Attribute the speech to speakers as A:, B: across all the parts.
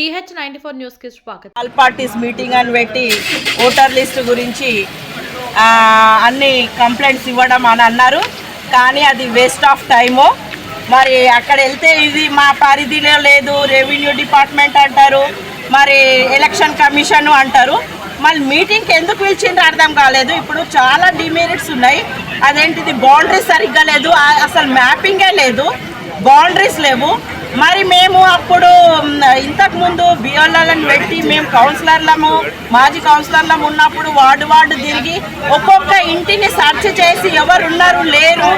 A: TH ninety four న్యూస్కి స్వాగతం.
B: All parties meeting అని పెట్టి ఓటర్ లిస్ట్ గురించి అన్ని కంప్లైంట్స్ ఇవ్వడం అని అన్నారు. కానీ అది వేస్ట్ ఆఫ్ టైము. మరి అక్కడ వెళ్తే ఇది మా పరిధిలో లేదు రెవెన్యూ డిపార్ట్మెంట్ అంటారు మరి ఎలక్షన్ కమిషన్ అంటారు. మళ్ళీ మీటింగ్కి ఎందుకు పిలిచిండ్రు అర్థం కాలేదు. ఇప్పుడు చాలా డిమెరిట్స్ ఉన్నాయి. అదేంటిది బౌండరీస్ సరిగ్గా లేదు. అసలు మ్యాపింగే లేదు. బౌండరీస్ లేవు. మరి మేము అప్పుడు మ్, ఇంతకు ముందు బిఎల్ఎల్ని పెట్టి మేము కౌన్సిలర్లము మాజీ కౌన్సిలర్లము ఉన్నప్పుడు వార్డు వార్డు తిరిగి ఒక్కొక్క ఇంటిని సెర్చ్ చేసి ఎవరు ఉన్నారు లేరు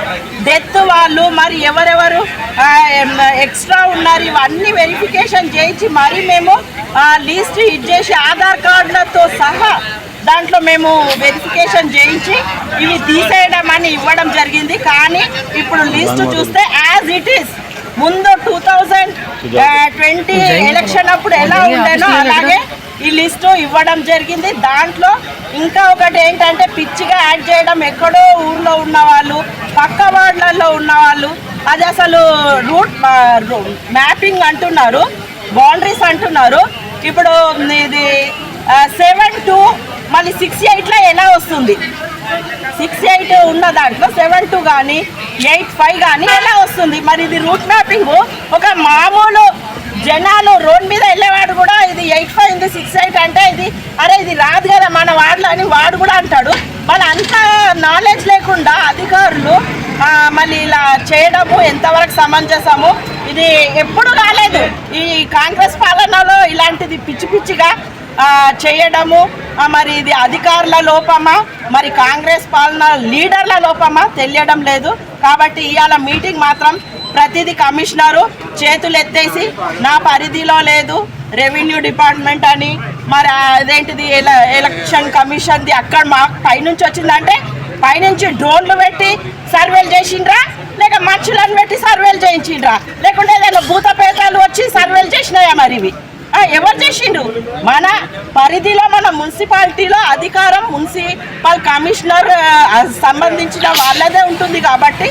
B: డెత్ వాళ్ళు మరి ఎవరెవరు ఎక్స్ట్రా ఉన్నారు ఇవన్నీ వెరిఫికేషన్ చేయించి మరి మేము లిస్ట్ ఇచ్చేసి ఆధార్ కార్డులతో సహా దాంట్లో మేము వెరిఫికేషన్ చేయించి ఇవి తీసేయడం అని ఇవ్వడం జరిగింది. కానీ ఇప్పుడు లిస్ట్ చూస్తే యాజ్ ఇట్ ఈస్ ముందు టూ థౌజండ్ ట్వంటీ ఎలక్షన్ అప్పుడు ఎలా ఉండేనో అలాగే ఈ లిస్టు ఇవ్వడం జరిగింది. దాంట్లో ఇంకా ఒకటి ఏంటంటే పిచ్చిగా యాడ్ చేయడం ఎక్కడో ఊర్లో ఉన్న వాళ్ళు పక్క వార్డులలో ఉన్న వాళ్ళు అది అసలు రూట్ మ్యాపింగ్ అంటున్నారు బౌండరీస్ అంటున్నారు. ఇప్పుడు ఇది సెవెన్ టూ మళ్ళీ సిక్స్ ఎయిట్లో ఎలా వస్తుంది? సిక్స్ ఎయిట్ ఉన్న దాంట్లో సెవెన్ టూ కానీ ఎయిట్ ఫైవ్ కానీ ఎలా వస్తుంది? మరి ఇది రూట్ మ్యాపింగ్ ఒక మామూలు జనాలు రోడ్ మీద వెళ్ళేవాడు కూడా ఇది ఎయిట్ ఫైవ్ ఉంది సిక్స్ ఎయిట్ అంటే ఇది అరే ఇది రాదు కదా మన వాడలో అని వాడు కూడా అంటాడు. వాళ్ళ అంత నాలెడ్జ్ లేకుండా అధికారులు మళ్ళీ ఇలా చేయడము ఎంతవరకు సమంజసము ఇది ఎప్పుడు రాలేదు. ఈ కాంగ్రెస్ పాలనలో ఇలాంటిది పిచ్చి పిచ్చిగా చేయడము మరి ఇది అధికారుల లోపమా? మరి కాంగ్రెస్ పాలన లీడర్ల లోపమా? తెలియడం లేదు. కాబట్టి ఇవాళ మీటింగ్ మాత్రం ప్రతిదీ కమిషనరు చేతులు ఎత్తేసి నా పరిధిలో లేదు రెవెన్యూ డిపార్ట్మెంట్ అని మరి అదేంటిది ఎల- ఎలక్షన్ కమిషన్ది అక్కడ మా పైనుంచి వచ్చిందంటే పైనుంచి డ్రోన్లు పెట్టి సర్వేలు చేసిండ్రా? లేక మనుషులను పెట్టి సర్వేలు చేయించిండ్రా? లేకుంటే ఏదైనా భూతపేతాలు వచ్చి సర్వేలు చేసినాయా మరి ఇవి? ఎవరు చేసిండ్రు మన పరిధిలో మన మున్సిపాలిటీలో అధికారం మున్సిపల్ కమిషనర్ సంబంధించిన వాళ్ళదే ఉంటుంది కాబట్టి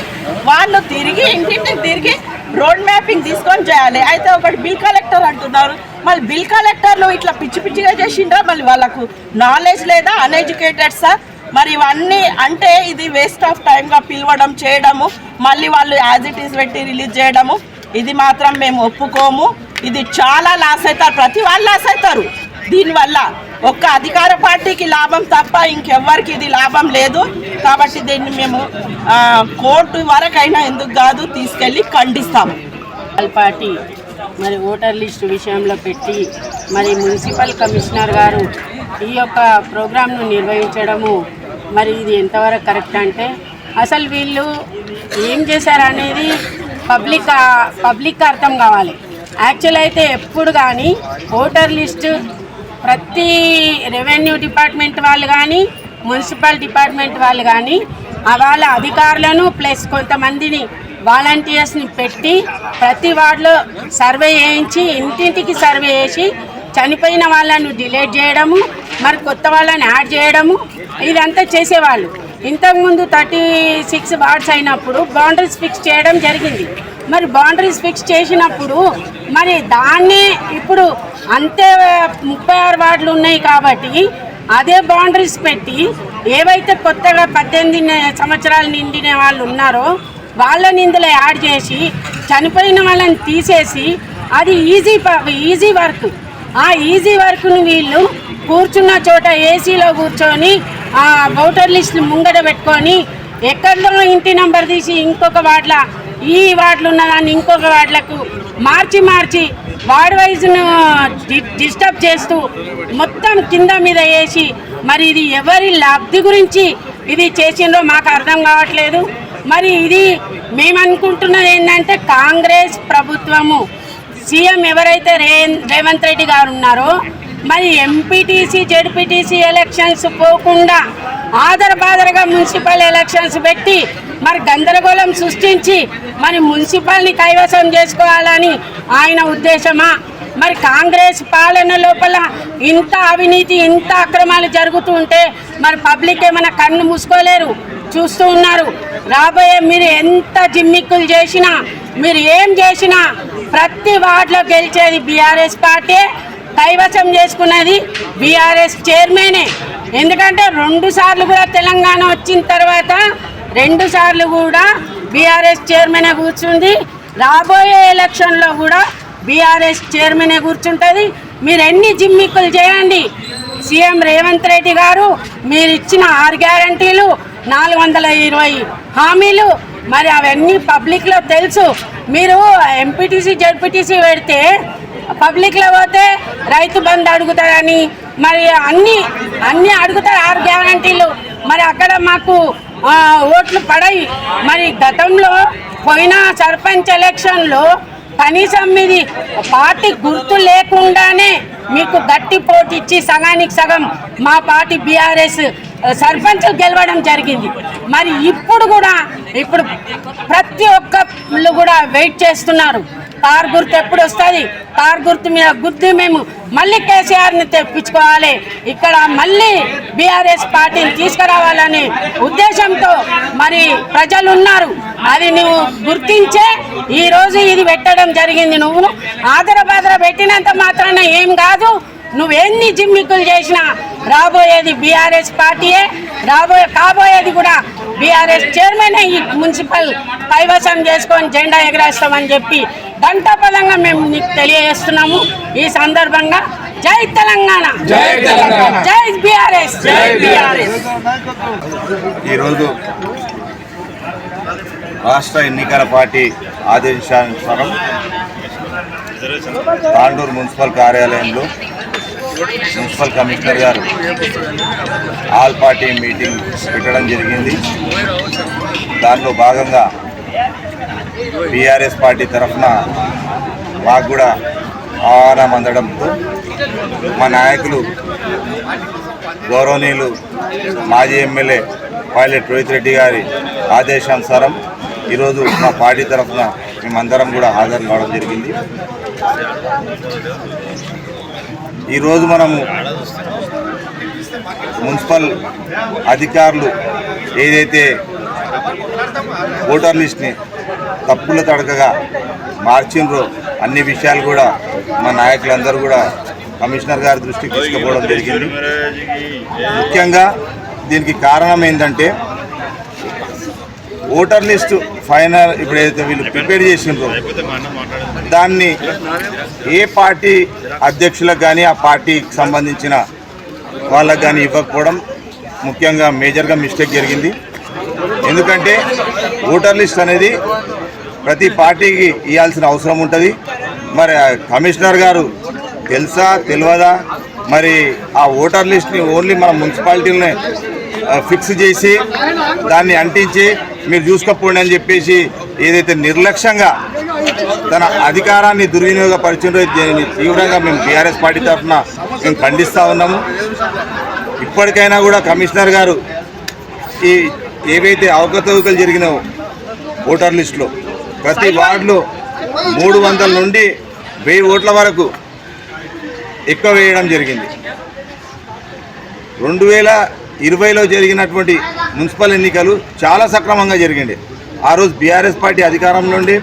B: వాళ్ళు తిరిగి ఇంటింటికి తిరిగి రోడ్ మ్యాపింగ్ తీసుకొని చేయాలి. అయితే ఒకటి బిల్ కలెక్టర్ అంటున్నారు. మళ్ళీ బిల్ కలెక్టర్లు ఇట్లా పిచ్చి పిచ్చిగా చేసిండ్రా? మళ్ళీ వాళ్ళకు నాలెడ్జ్ లేదా? అన్ఎడ్యుకేటెడ్సా మరి ఇవన్నీ అంటే ఇది వేస్ట్ ఆఫ్ టైంగా పిలవడం చేయడము మళ్ళీ వాళ్ళు యాజ్ ఇట్ ఈస్ పెట్టి రిలీజ్ చేయడము ఇది మాత్రం మేము ఒప్పుకోము. ఇది చాలా లాస్ అవుతారు ప్రతి వాళ్ళు లాస్ అవుతారు దీనివల్ల ఒక్క అధికార పార్టీకి లాభం తప్ప ఇంకెవ్వరికి ఇది లాభం లేదు. కాబట్టి దీన్ని మేము కోర్టు వరకైనా ఎందుకు కాదు తీసుకెళ్ళి ఖండిస్తాము.
C: పార్టీ మరి ఓటర్ లిస్టు విషయంలో పెట్టి మరి మున్సిపల్ కమిషనర్ గారు ఈ యొక్క ప్రోగ్రాంను నిర్వహించడము మరి ఇది ఎంతవరకు కరెక్ట్ అంటే అసలు వీళ్ళు ఏం చేశారనేది పబ్లిక్ పబ్లిక్ అర్థం కావాలి. యాక్చువల్ అయితే ఎప్పుడు కానీ ఓటర్ లిస్టు ప్రతి రెవెన్యూ డిపార్ట్మెంట్ వాళ్ళు కానీ మున్సిపల్ డిపార్ట్మెంట్ వాళ్ళు కానీ ఆ వాళ్ళ అధికారులను ప్లస్ కొంతమందిని వాలంటీర్స్ని పెట్టి ప్రతి వార్డులో సర్వే చేయించి ఇంటింటికి సర్వే చేసి చనిపోయిన వాళ్ళను డిలేట్ చేయడము మరి కొత్త వాళ్ళని యాడ్ చేయడము ఇదంతా చేసేవాళ్ళు. ఇంతకుముందు థర్టీ సిక్స్ వార్డ్స్ అయినప్పుడు బౌండరీస్ ఫిక్స్ చేయడం జరిగింది. మరి బౌండరీస్ ఫిక్స్ చేసినప్పుడు మరి దాన్ని ఇప్పుడు అంతే ముప్పై ఆరు వార్డులు ఉన్నాయి కాబట్టి అదే బౌండరీస్ పెట్టి ఏవైతే కొత్తగా పద్దెనిమిది సంవత్సరాలు నిండిన వాళ్ళు ఉన్నారో వాళ్ళని ఇందులో యాడ్ చేసి చనిపోయిన వాళ్ళని తీసేసి అది ఈజీ ఈజీ వర్క్ ఆ ఈజీ వర్క్ను వీళ్ళు కూర్చున్న చోట ఏసీలో కూర్చొని ఆ ఓటర్ లిస్ట్ ముంగట పెట్టుకొని ఎక్కడో ఇంటి నంబర్ తీసి ఇంకొక వార్డుల ఈ వార్డులు ఉన్నదాన్ని ఇంకొక వార్డులకు మార్చి మార్చి వార్డ్ వైజ్ను డిస్టర్బ్ చేస్తూ మొత్తం కింద మీద వేసి మరి ఇది ఎవరి లబ్ధి గురించి ఇది చేసిండ్రో మాకు అర్థం కావట్లేదు. మరి ఇది మేము అనుకుంటున్నది ఏంటంటే కాంగ్రెస్ ప్రభుత్వము. సీఎం ఎవరైతే రేవంత్ రెడ్డి గారు ఉన్నారో మరి ఎంపీటీసీ జడ్పీటీసీ ఎలక్షన్స్ పోకుండా ఆదరబాదరగా మున్సిపల్ ఎలక్షన్స్ పెట్టి మరి గందరగోళం సృష్టించి మరి మున్సిపల్ని కైవసం చేసుకోవాలని ఆయన ఉద్దేశమా? మరి కాంగ్రెస్ పాలన లోపల ఇంత అవినీతి ఇంత అక్రమాలు జరుగుతుంటే మరి పబ్లిక్ ఏమైనా కన్ను మూసుకోలేరు? చూస్తూ ఉన్నారు. రాబోయే మీరు ఎంత జిమ్మిక్కులు చేసినా మీరు ఏం చేసినా ప్రతి వార్డులో గెలిచేది బీఆర్ఎస్ పార్టీ కైవసం చేసుకున్నది బీఆర్ఎస్ చైర్మనే. ఎందుకంటే రెండు సార్లు కూడా తెలంగాణ వచ్చిన తర్వాత రెండు సార్లు కూడా బీఆర్ఎస్ చైర్మన్ కూర్చుంది. రాబోయే ఎలక్షన్లో కూడా బీఆర్ఎస్ చైర్మన్ కూర్చుంటుంది. మీరు ఎన్ని జిమ్మిక్కులు చేయండి. సీఎం రేవంత్ రెడ్డి గారు మీరు ఇచ్చిన ఆరు గ్యారంటీలు నాలుగు వందల ఇరవై హామీలు మరి అవన్నీ పబ్లిక్లో తెలుసు. మీరు ఎంపీటీసీ జడ్పీటీసీ పెడితే పబ్లిక్లో పోతే రైతు బంధు అడుగుతారని మరి అన్ని అన్నీ అడుగుతారు ఆరు గ్యారంటీలు. మరి అక్కడ మాకు ఓట్లు పడాయి. మరి గతంలో పోయిన సర్పంచ్ ఎలక్షన్లో కనీసం మీది పార్టీ గుర్తు లేకుండానే మీకు గట్టి పోటీ ఇచ్చి సగానికి సగం మా పార్టీ బీఆర్ఎస్ సర్పంచ్ గెలవడం జరిగింది. మరి ఇప్పుడు కూడా ఇప్పుడు ప్రతి ఒక్కళ్ళు కూడా వెయిట్ చేస్తున్నారు. కార్ గుర్తు ఎప్పుడు వస్తుంది? కార్ గుర్తు మీద గుర్తు మేము మళ్ళీ కేసీఆర్ని తెప్పించుకోవాలి. ఇక్కడ మళ్ళీ బీఆర్ఎస్ పార్టీని తీసుకురావాలని ఉద్దేశంతో మరి ప్రజలు ఉన్నారు. అది నువ్వు గుర్తించే ఈరోజు ఇది పెట్టడం జరిగింది నువ్వు ఆదరబాదర పెట్టినంత మాత్రాన ఏం కాదు. నువ్వెన్ని జిమ్మిక్కులు చేసినా రాబోయేది బీఆర్ఎస్ పార్టీయే. రాబోయే కాబోయేది కూడా బీఆర్ఎస్ చైర్మన్ ఈ మున్సిపల్ కైవసం చేసుకొని జెండా ఎగరేస్తామని చెప్పి ఘంటాపదంగా మేము నీకు తెలియజేస్తున్నాము. ఈ సందర్భంగా జై తెలంగాణ. జై తెలంగాణ. జై బీఆర్ఎస్. జై బీఆర్ఎస్.
D: ఈరోజు రాష్ట్ర ఎన్నికల పార్టీ ఆదేశానుసారం తాండూరు మున్సిపల్ కార్యాలయంలో మున్సిపల్ కమిషనర్ గారు ఆల్ పార్టీ మీటింగ్ పెట్టడం జరిగింది. దానిలో భాగంగా బీఆర్ఎస్ పార్టీ తరఫున మాకు కూడా ఆహ్వానం అందడంతో మా నాయకులు గౌరవనీయులు మాజీ ఎమ్మెల్యే పైలట్ రోహిత్ రెడ్డి గారి ఆదేశానుసారం ఈరోజు మా పార్టీ తరఫున మేమందరం కూడా హాజరు కావడం జరిగింది. ఈరోజు మనము మున్సిపల్ అధికారులు ఏదైతే ఓటర్ లిస్ట్ని తప్పుల తడకగా మార్చిండ్రో. అన్ని విషయాలు కూడా మా నాయకులందరూ కూడా కమిషనర్ గారి దృష్టికి తీసుకుపోవడం జరిగింది. ముఖ్యంగా దీనికి కారణం ఏంటంటే ఓటర్ లిస్టు ఫైనల్ ఇప్పుడు ఏదైతే వీళ్ళు ప్రిపేర్ చేసిండ్రో దాన్ని ఏ పార్టీ అధ్యక్షులకు కానీ ఆ పార్టీకి సంబంధించిన వాళ్ళకు కానీ ఇవ్వకపోవడం ముఖ్యంగా మేజర్గా మిస్టేక్ జరిగింది. ఎందుకంటే ఓటర్ లిస్ట్ అనేది ప్రతి పార్టీకి ఇవ్వాల్సిన అవసరం ఉంటుంది. మరి కమిషనర్ గారు తెలుసా తెలియదా మరి ఆ ఓటర్ లిస్ట్ని ఓన్లీ మన మున్సిపాలిటీలనే ఫిక్స్ చేసి దాన్ని అంటించి మీరు చూసుకోపోండి అని చెప్పేసి ఏదైతే నిర్లక్ష్యంగా తన అధికారాన్ని దుర్వినియోగపరిచిందో దీనిని తీవ్రంగా మేము టీఆర్ఎస్ పార్టీ తరఫున మేము ఖండిస్తూ ఉన్నాము. ఇప్పటికైనా కూడా కమిషనర్ గారు ఈ ఏవైతే అవకతవకలు జరిగినాయో ఓటర్ లిస్టులో ప్రతి వార్డులో మూడు వందల నుండి వెయ్యి ఓట్ల వరకు ఎక్కువ వేయడం జరిగింది. రెండు వేల ఇరవైలో జరిగినటువంటి మున్సిపల్ ఎన్నికలు చాలా సక్రమంగా జరిగింది. ఆ రోజు బీఆర్ఎస్ పార్టీ అధికారంలో ఉండి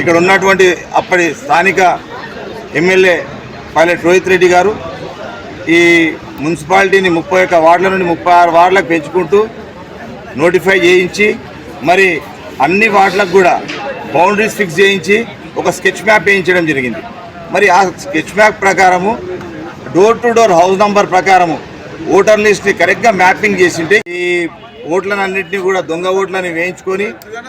D: ఇక్కడ ఉన్నటువంటి అప్పటి స్థానిక ఎమ్మెల్యే పైలట్ రోహిత్ రెడ్డి గారు ఈ మున్సిపాలిటీని ముప్పై ఒక్క వార్డుల నుండి ముప్పై ఆరు వార్డులకు పెంచుకుంటూ నోటిఫై చేయించి మరి అన్ని వార్డులకు కూడా బౌండరీస్ ఫిక్స్ చేయించి ఒక స్కెచ్ మ్యాప్ వేయించడం జరిగింది. మరి ఆ స్కెచ్ మ్యాప్ ప్రకారము door to door house number ప్రకారము ఓటర్ లిస్ట్ని కరెక్ట్గా మ్యాపింగ్ చేసింటే ఈ ఓట్లను అన్నింటినీ కూడా దొంగ ఓట్లని వేయించుకొని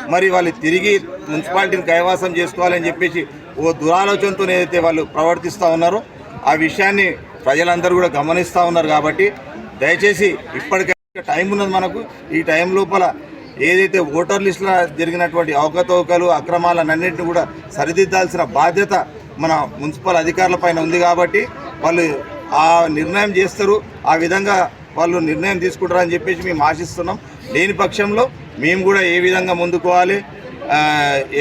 D: మరి వాళ్ళు తిరిగి మున్సిపాలిటీని కైవాసం చేసుకోవాలని చెప్పేసి ఓ దురాలోచనతో ఏదైతే వాళ్ళు ప్రవర్తిస్తూ ఉన్నారో ఆ విషయాన్ని ప్రజలందరూ కూడా గమనిస్తూ ఉన్నారు కాబట్టి దయచేసి ఇప్పటికైనా టైం ఉన్నది మనకు. ఈ టైం లోపల ఏదైతే ఓటర్ లిస్టులో జరిగినటువంటి అవకతవకలు అక్రమాలన్నింటినీ కూడా సరిదిద్దాల్సిన బాధ్యత మన మున్సిపల్ అధికారుల పైన ఉంది కాబట్టి వాళ్ళు ఆ నిర్ణయం చేస్తారు. ఆ విధంగా వాళ్ళు నిర్ణయం తీసుకుంటారని చెప్పేసి మేము ఆశిస్తున్నాం. లేని పక్షంలో మేము కూడా ఏ విధంగా ముందుకోవాలి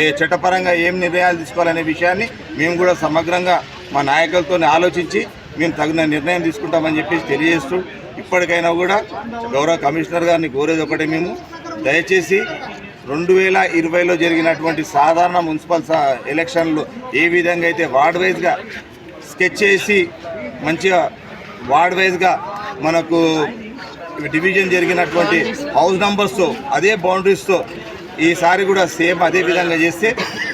D: ఏ చట్టపరంగా ఏం నిర్ణయాలు తీసుకోవాలనే విషయాన్ని మేము కూడా సమగ్రంగా మా నాయకులతో ఆలోచించి మేము తగిన నిర్ణయం తీసుకుంటామని చెప్పేసి తెలియజేస్తూ ఇప్పటికైనా కూడా గౌరవ కమిషనర్ గారిని కోరేది ఒకటే మేము. దయచేసి రెండు వేల ఇరవైలో జరిగినటువంటి సాధారణ మున్సిపల్ సా ఎలక్షన్లు ఏ విధంగా అయితే వార్డ్ వైజ్గా స్కెచ్ చేసి మంచిగా వార్డ్ వైజ్గా మనకు డివిజన్ జరిగినటువంటి హౌస్ నంబర్స్తో అదే బౌండరీస్తో ఈసారి కూడా సేమ్ అదే విధంగా చేస్తే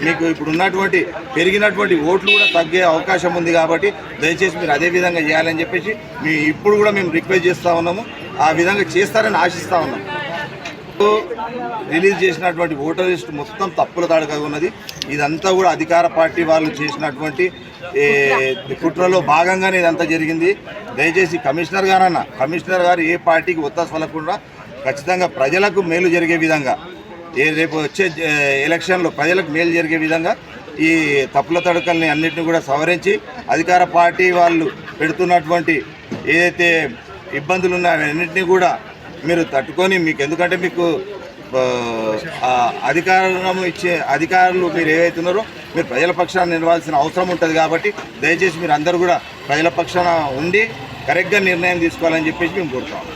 D: మీకు ఇప్పుడు ఉన్నటువంటి పెరిగినటువంటి ఓట్లు కూడా తగ్గే అవకాశం ఉంది కాబట్టి దయచేసి మీరు అదే విధంగా చేయాలని చెప్పేసి మీ ఇప్పుడు కూడా మేము రిక్వెస్ట్ చేస్తూ ఉన్నాము. ఆ విధంగా చేస్తారని ఆశిస్తూ ఉన్నాం. రిలీజ్ చేసినటువంటి ఓటర్ లిస్ట్ మొత్తం తప్పుల తాడుగా ఉన్నది. ఇదంతా కూడా అధికార పార్టీ వాళ్ళు చేసినటువంటి కుట్రలో భాగంగానే ఇదంతా జరిగింది. దయచేసి కమిషనర్ గారన్న కమిషనర్ గారు ఏ పార్టీకి ఒత్తాసు పలకుండా ఖచ్చితంగా ప్రజలకు మేలు జరిగే విధంగా ఏ రేపు వచ్చే ఎలక్షన్లో ప్రజలకు మేలు జరిగే విధంగా ఈ తప్పుల తడకల్ని అన్నింటినీ కూడా సవరించి అధికార పార్టీ వాళ్ళు పెడుతున్నటువంటి ఏదైతే ఇబ్బందులు ఉన్నాయో అన్నింటినీ కూడా మీరు తట్టుకొని మీకు ఎందుకంటే మీకు అధికారం ఇచ్చే అధికారులు మీరు ఏవైతున్నారో మీరు ప్రజల పక్షాన నిలవాల్సిన అవసరం ఉంటుంది కాబట్టి దయచేసి మీరు అందరూ కూడా ప్రజల పక్షాన ఉండి కరెక్ట్గా నిర్ణయం తీసుకోవాలని చెప్పేసి మేము కోరుతాము